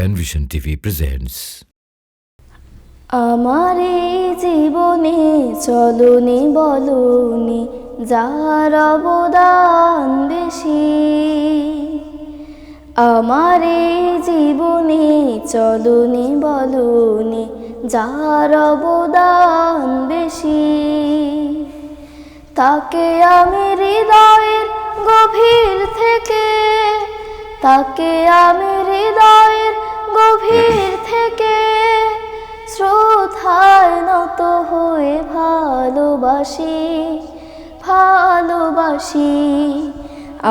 Penvision TV presents আমার জীবনে চলনি বলনি, যার অবদান বেশি। আমার এই জীবনে চলনি বলনি, যার অবদান বেশি। তাকে আমি হৃদয়ের গভীর থেকে, তাকে আমি হৃদয়ের গভীর থেকে শ্রোথায় নত হয়ে ভালোবাসি ভালোবাসি।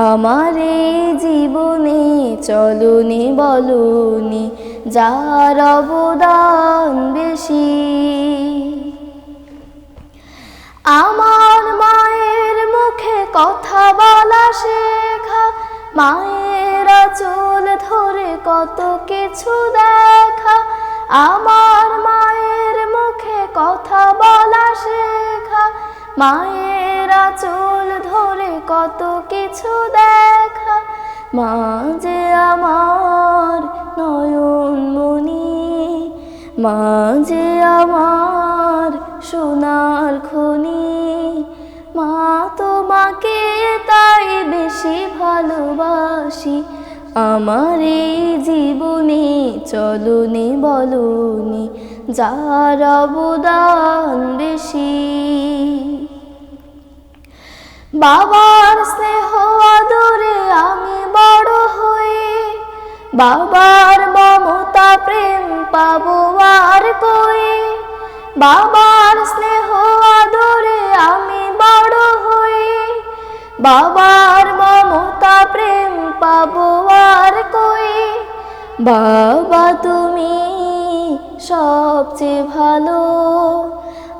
আমার এই জীবনে চলনি, বলনি, যার অবদান বেশি। আমার মায়ের মুখে কথা বলা শেখা, মায়ের চুল ধরে কত কিছু দেখা। আমার মায়ের মুখে কথা বলা শেখা। মায়ের চুল ধরে কত কিছু দেখা। মা যে আমার নয়নমণি মা যে আমার সোনার খনি, মা তোমাকে তাই বেশি ভালোবাসি। আমার এই জীবনে চলনি, বলনি, যার অবদান বেশি। বাবার স্নেহ আদরে আমি বড় হয়ে, বাবার মমতা প্রেম পাবো আর কই বাবার স্নেহ আদরে আমি বড় হয়ে, বাবার মমতা প্রেম পাবো বাবা তুমি সবচেয়ে ভালো।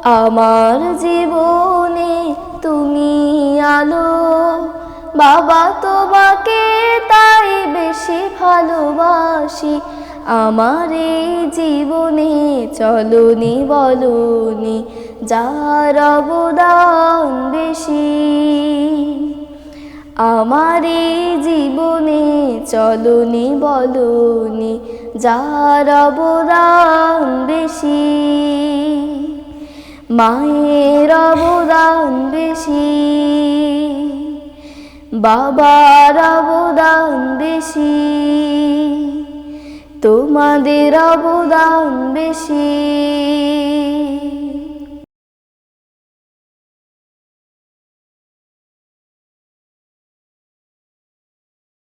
আমার জীবনে তুমি আলো। বাবা তোমাকে তাই বেশি ভালোবাসি। আমার এই জীবনে চলনি বলনি, যার অবদান বেশি। আমার জীবনে চলনি, বলনি, যার অবদান বেশি। মায়ের অবদান বেশি, বাবার অবদান বেশি, তোমাদের অবদান বেশি।